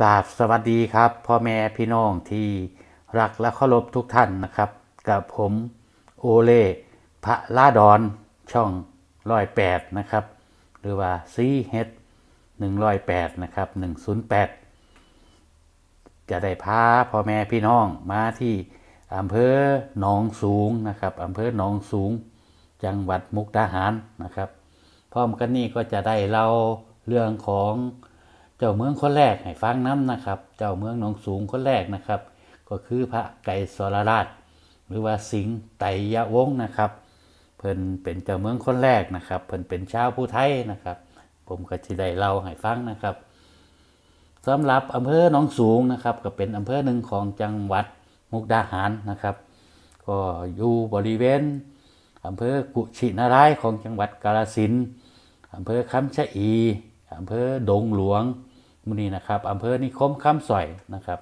กราบสวัสดีครับพ่อแม่พี่น้องที่รักและเคารพทุกท่านนะครับ กับผมโอเล่พระลาดอนช่องร้อยแปดนะครับ หรือว่าซีเฮดหนึ่งร้อยแปดนะครับหนึ่งศูนย์แปดจะได้พาพ่อแม่พี่น้องมาที่อำเภอหนองสูงนะครับอำเภอหนองสูง จังหวัดมุกดาหารนะครับ พร้อมกันนี้ก็จะได้เล่าเรื่องของ เจ้าเมืองคนแรกให้ฟังน้ำนะครับ เจ้าเมืองหนองสูงคนแรกนะครับ ก็คือพระไก่สรราช หรือว่าสิงห์ไตรยวงศ์นะครับ เพิ่นเป็นเจ้าเมืองคนแรกนะครับ เพิ่นเป็นชาวผู้ไทยนะครับ ผมก็จะได้เล่าให้ฟังนะครับสำหรับอำเภอหนองสูงนะครับ ก็เป็นอำเภอหนึ่งของจังหวัดมุกดาหารนะครับ ก็อยู่บริเวณอำเภอกุชินารายของจังหวัดกาฬสินธุ์อำเภอคำชะอี อำเภอดงหลวงมุนีนะครับอำเภอนิคมคำสอยนะครับ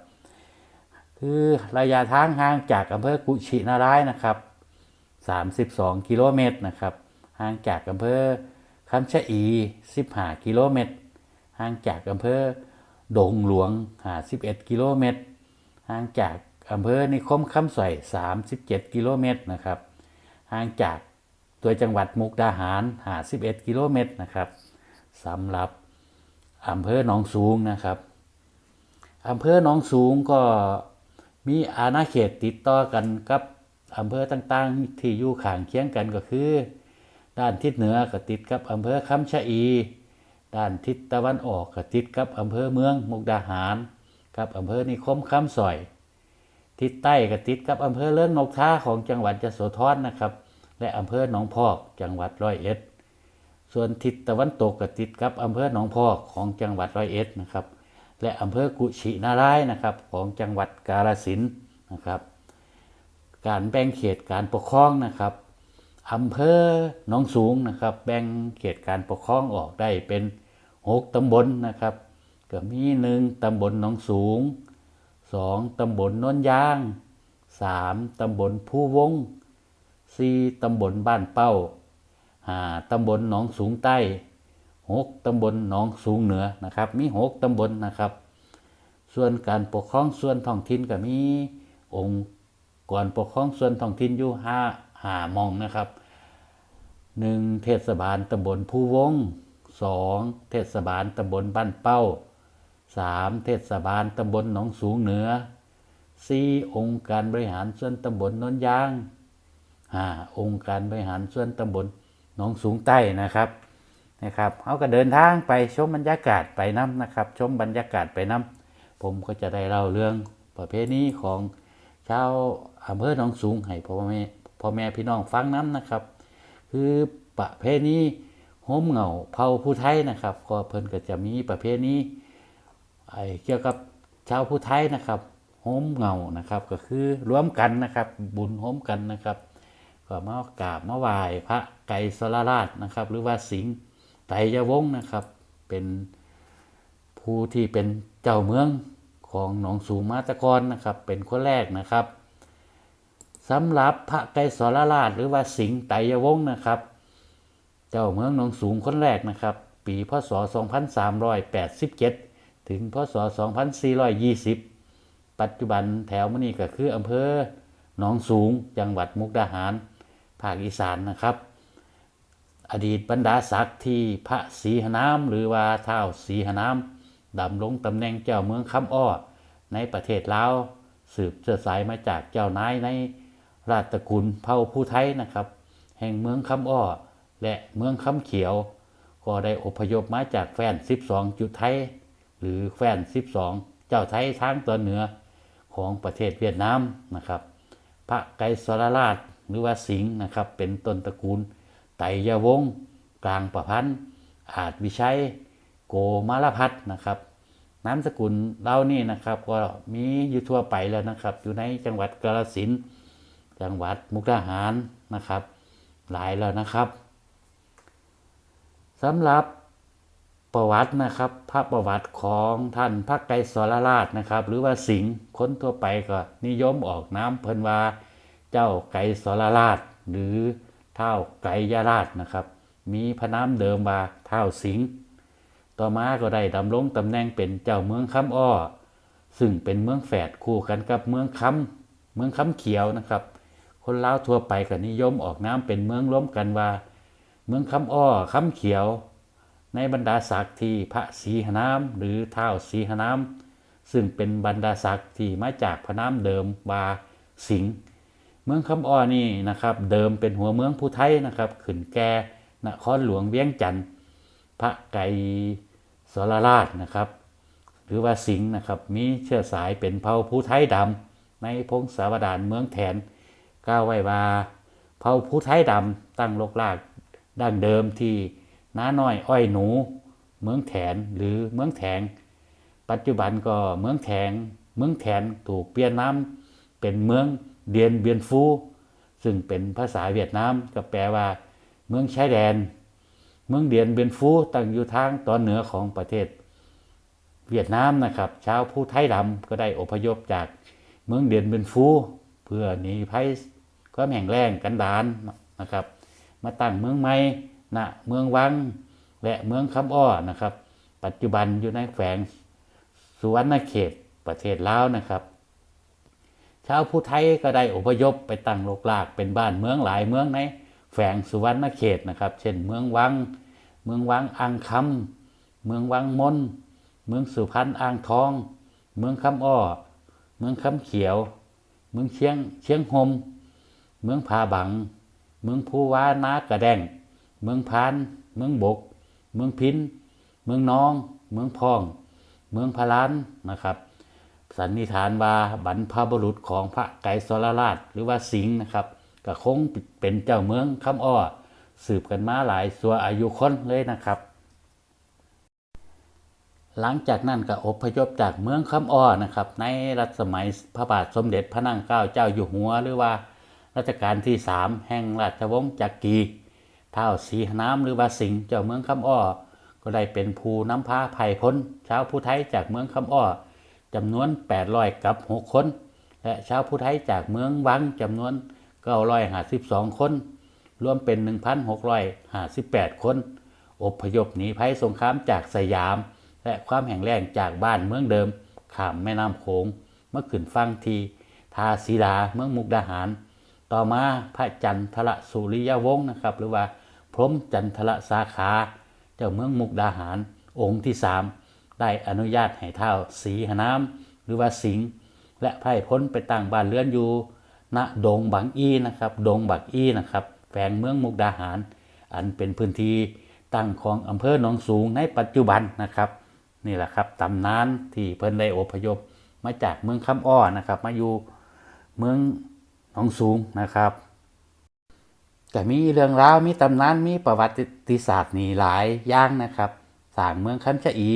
คือระยะทางห่างจากอำเภอกุชินารายนะครับ32 กิโลเมตรนะครับห่างจากอำเภอคำชะอี15กิโลเมตรห่างจากอำเภอดงหลวง51กิโลเมตรห่างจากอำเภอนิคมคำสอย37 กิโลเมตรนะครับห่างจากตัวจังหวัดมุกดาหาร51กิโลเมตรนะครับ สำหรับอำเภอหนองสูงนะครับอำเภอหนองสูงก็มีอาณาเขตติดต่อกันกับอำเภอต่างๆ ที่อยู่ข้างเคียงกันก็คือ ด้านทิศเหนือก็ติดกับอำเภอคำชะอี ด้านทิศตะวันออกก็ติดกับอำเภอเมืองมุกดาหารกับอำเภอนิคมคำสอย ทิศใต้ก็ติดกับอำเภอเลื่องนกท่าของจังหวัดยโสธรนะครับ และอำเภอหนองพอกจังหวัดร้อยเอ็ด ส่วนทิศตะวันตกก็ติดกับอำเภอหนองพอกของจังหวัดร้อยเอ็ดนะครับ และอำเภอกุชินารายนะครับของจังหวัดกาฬสินธุ์นะครับ การแบ่งเขตการปกครองนะครับอำเภอหนองสูงนะครับ แบ่งเขตการปกครองออกได้เป็นหกตำบลนะครับก็มีหนึ่งตำบลหนองสูงสองตำบลโนนยางสามตำบลผู้วงสี่ตำบลบ้านเป้า ตำบลหนองสูงใต้หกตำบลหนองสูงเหนือนะครับ มีหกตำบลนะครับ ส่วนการปกครองส่วนท้องถิ่นก็มีองค์กรปกครองส่วนท้องถิ่นอยู่ห้าหามองนะครับหนึ่งเทศบาลตำบลผู้วงสองเทศบาลตำบลบ้านเป้าสามเทศบาลตำบลหนองสูงเหนือสี่องค์การบริหารส่วนตำบลโนนยางห้าองค์การบริหารส่วนตำบล หนองสูงใต้นะครับนะครับเขาก็เดินทางไปชมบรรยากาศไปน้ำนะครับ ชมบรรยากาศไปน้ำผมก็จะได้เล่าเรื่องประเพณีของชาวอำเภอหนองสูงให้พ่อแม่พ่อแม่พี่น้องฟังน้ำนะครับ คือประเพณีโฮมเหงาเผาผู้ไทยนะครับ ก็เพิ่นก็จะมีประเพณีไอ้เกี่ยวกับชาวผู้ไทยนะครับโฮมเหงานะครับ ก็คือรวมกันนะครับ บุญโฮมกันนะครับ ก็มากราบมาไหว้พระไก่สรราชนะครับ หรือว่าสิงห์ไตรยวงศ์นะครับ เป็นผู้ที่เป็นเจ้าเมืองของหนองสูงมาตะกรนะครับ เป็นคนแรกนะครับสำหรับพระไก่สรราช หรือว่าสิงห์ไตรยวงศ์นะครับ เจ้าเมืองหนองสูงคนแรกนะครับ ปีพศ 2387 ถึงพศ 2420 ปัจจุบันแถวมอนี่ก็คืออำเภอหนองสูงจังหวัดมุกดาหาร ภาคอีสานนะครับ อดีตบรรดาศักดิ์ที่พระศรีหนามหรือว่าเท้าศรีหนามดำรงตำแหน่งเจ้าเมืองคำอ้อในประเทศลาวสืบเชื้อสายมาจากเจ้านายในราชตระกูลเผ่าผู้ไทยนะครับ แห่งเมืองคำอ้อและเมืองคำเขียว ก็ได้อพยพมาจากแฟน 12 จุดไทย หรือแฟน 12 เจ้าไทยทางตอนเหนือของประเทศเวียดนามนะครับ พระไกรสรราช หรือว่าสิงห์นะครับเป็นต้นตระกูล ไตรยวงศ์กลางประพันธ์อาจวิชัย โกมารพัฒนะครับนามสกุลเรานี่นะครับ ก็มีอยู่ทั่วไปแล้วนะครับ อยู่ในจังหวัดกาฬสินธุ์จังหวัดมุกดาหารนะครับ หลายแล้วนะครับสำหรับประวัตินะครับพระประวัติของท่านพระไกรสรราชนะครับ หรือว่าสิงห์คนทั่วไปก็นิยมออกน้ำเพิ่นว่า เจ้าไกรสรราช หรือเท้าไกรยราชนะครับ มีพระนามเดิมว่าเท้าสิงต่อมาก็ได้ดำรงตำแหน่งเป็นเจ้าเมืองคำอ้อ ซึ่งเป็นเมืองแฝดคู่กันกับเมืองคำเมืองคำเขียวนะครับ คนลาวทั่วไปก็นิยมออกน้ำเป็นเมืองร่วมกันว่า เมืองคำอ้อคำเขียว ในบรรดาศักดิ์ที่พระศรีหนามหรือเท้าศรีหนามซึ่งเป็นบรรดาศักดิ์ที่มาจากพระนามเดิมว่าสิงห์ เมืองคำอ้อนี่นะครับเดิมเป็นหัวเมืองผู้ไทยนะครับขึ้นแก่นครหลวงเวียงจันทร์พระไกสรราชนะครับ หรือว่าสิงห์นะครับมีเชื้อสายเป็นเผ่าผู้ไทยดำในพงศาวดารเมืองแถนกล่าวไว้ว่าเผ่าผู้ไทยดำตั้งลกลากดั้งเดิมที่น้าน้อยอ้อยหนู เมืองแถนหรือเมืองแถง ปัจจุบันก็เมืองแถง เมืองแถนถูกเปลี่ยนน้ำเป็นเมือง เดียนเบียนฟู ซึ่งเป็นภาษาเวียดนามก็แปลว่า เมืองชายแดน เมืองเดียนเบียนฟูตั้งอยู่ทางตอนเหนือของประเทศ เวียดนามนะครับ ชาวผู้ไทยดำก็ได้อพยพจากเมืองเดียนเบียนฟู เพื่อหนีภัยความแห่งแล้งกันดานนะครับ มาตั้งเมืองใหม่ณเมืองวังและเมืองคำอ้อนะครับ ปัจจุบันอยู่ในแขวงสุวรรณเขตประเทศลาวนะครับ ชาวผู้ไทยก็ได้อพยพไปตั้งโลกลากเป็นบ้านเมืองหลายเมืองในแขวงสุวรรณเขตนะครับ เช่น เมืองวัง เมืองวังอ่างคำเมืองวังมนเมืองสุพรรณอ่างทอง เมืองคำอ้อ เมืองคำเขียว เมืองเชียงเชียงหมเมืองผาบัง เมืองภูวานากระแดงเมืองพาน เมืองบก เมืองพิน เมืองน้อง เมืองพอง เมืองพารานนะครับ สันนิษฐานว่าบรรพบุรุษของพระไกรสรราชหรือว่าสิงห์นะครับก็คงเป็นเจ้าเมืองคำอ้อสืบกันมาหลายสัวอายุคนเลยนะครับ หลังจากนั้นก็อพยพจากเมืองคำอ้อนะครับ ในรัชสมัยพระบาทสมเด็จพระนั่งเกล้าเจ้าอยู่หัว หรือว่ารัชกาลที่สามแห่งราชวงศ์จักรีเท้าสีน้ำหรือว่าสิงห์เจ้าเมืองคำอ้อก็ได้เป็นผู้ำพาไผ่พ้นชาวผู้ไทยจากเมืองคำอ้อ จำนวน 800 กับ 6 คน และชาวผู้ไทยจากเมืองวังจำนวน 952 คน รวมเป็น 1,658 คน อพยพหนีภัยสงครามจากสยาม และความแห่งแล้งจากบ้านเมืองเดิมข้ามแม่น้ำโขงเมื่อขึ้นฟังทีทาศิลาเมืองมุกดาหาร ต่อมาพระจันทรสุริยวงศ์นะครับ หรือว่าพรหมจันทรสาขา เจ้าเมืองมุกดาหารองค์ที่สาม ได้อนุญาตให้เท้าสีหน้ำหรือว่าสิงและไพ่พ้นไปตั้งบ้านเรือนอยู่ณดงบังอีนะครับ ดงบักอีนะครับแฝงเมืองมุกดาหาร อันเป็นพื้นที่ตั้งของอำเภอหนองสูงในปัจจุบันนะครับ นี่แหละครับตำนานที่เพิ่นได้อพยพมาจากเมืองคำอ้อนะครับ มาอยู่เมืองหนองสูงนะครับก็มีเรื่องราวมีตำนานมีประวัติศาสตร์นี่หลายอย่างนะครับสร้างเมืองคำชะอี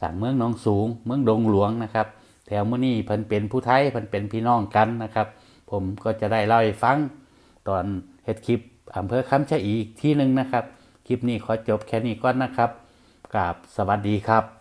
สั่งเมืองหนองสูง เมืองดงหลวงนะครับ แถวมื่อนี้เพิ่นเป็นผู้ไทยเพิ่นเป็นพี่น้องกันนะครับ ผมก็จะได้เล่าให้ฟังตอนเฮ็ดคลิปอำเภอคำชะอีอีกที่หนึ่งนะครับ คลิปนี้ขอจบแค่นี้ก่อนนะครับกราบสวัสดีครับ